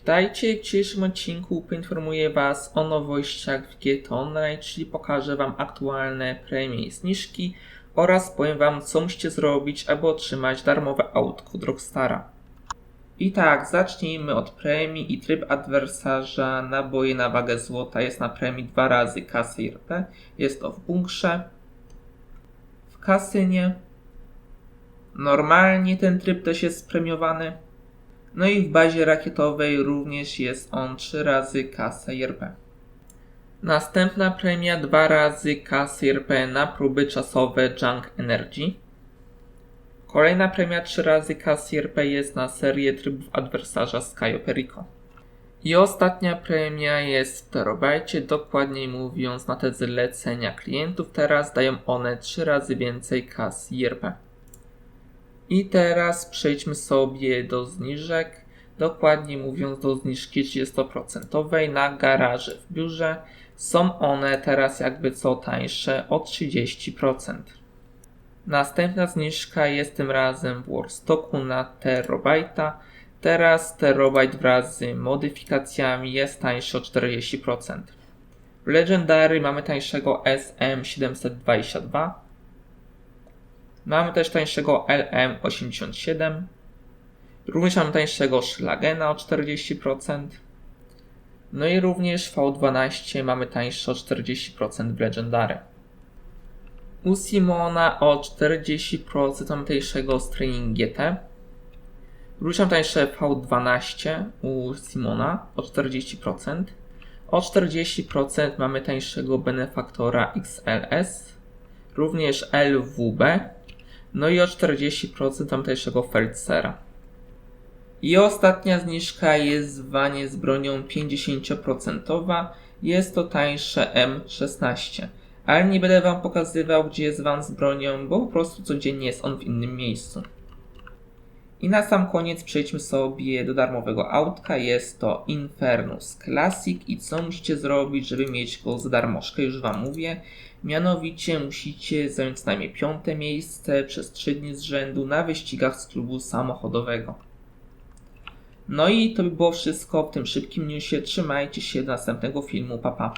Witajcie, w dzisiejszym odcinku poinformuję Was o nowościach w GT Online, czyli pokażę Wam aktualne premie i zniżki oraz powiem Wam, co musicie zrobić, aby otrzymać darmowe autko Rockstara. I tak, zacznijmy od premii i tryb adwersarza naboje na wagę złota jest na premii dwa razy kasy IRP. Jest to w bunkrze, w kasynie. Normalnie ten tryb też jest premiowany. No i w bazie rakietowej również jest on 3 razy kasę IRP. Następna premia 2 razy kasy IRP na próby czasowe Junk Energy. Kolejna premia 3 razy kasy IRP jest na serię trybów adwersarza Sky Perico. I ostatnia premia jest w terabajcie, dokładniej mówiąc na te zlecenia klientów. Teraz dają one 3 razy więcej kas IRP. I teraz przejdźmy sobie do zniżek. Dokładnie mówiąc do zniżki 30% na garaże w biurze. Są one teraz jakby co tańsze o 30%. Następna zniżka jest tym razem w Warstocku na terobajta. Teraz terobajt wraz z modyfikacjami jest tańszy o 40%. W Legendary mamy tańszego SM722. Mamy też tańszego LM87. Również mamy tańszego Schlagena o 40%. No i również V12 mamy tańsze o 40% w Legendary. U Simona o 40% mamy tańszego Straining GT. Również mamy tańsze V12 u Simona o 40%. O 40% mamy tańszego Benefaktora XLS. Również LWB. No i o 40% tamtejszego Feldsera. I ostatnia zniżka jest w wanie z bronią 50%. Jest to tańsze M16. Ale nie będę Wam pokazywał, gdzie jest van z bronią, bo po prostu codziennie jest on w innym miejscu. I na sam koniec przejdźmy sobie do darmowego autka. Jest to Infernus Classic i co musicie zrobić, żeby mieć go za darmożkę, już Wam mówię. Mianowicie musicie zająć co najmniej piąte miejsce przez 3 dni z rzędu na wyścigach z klubu samochodowego. No i to by było wszystko w tym szybkim newsie. Trzymajcie się do następnego filmu. Pa, pa.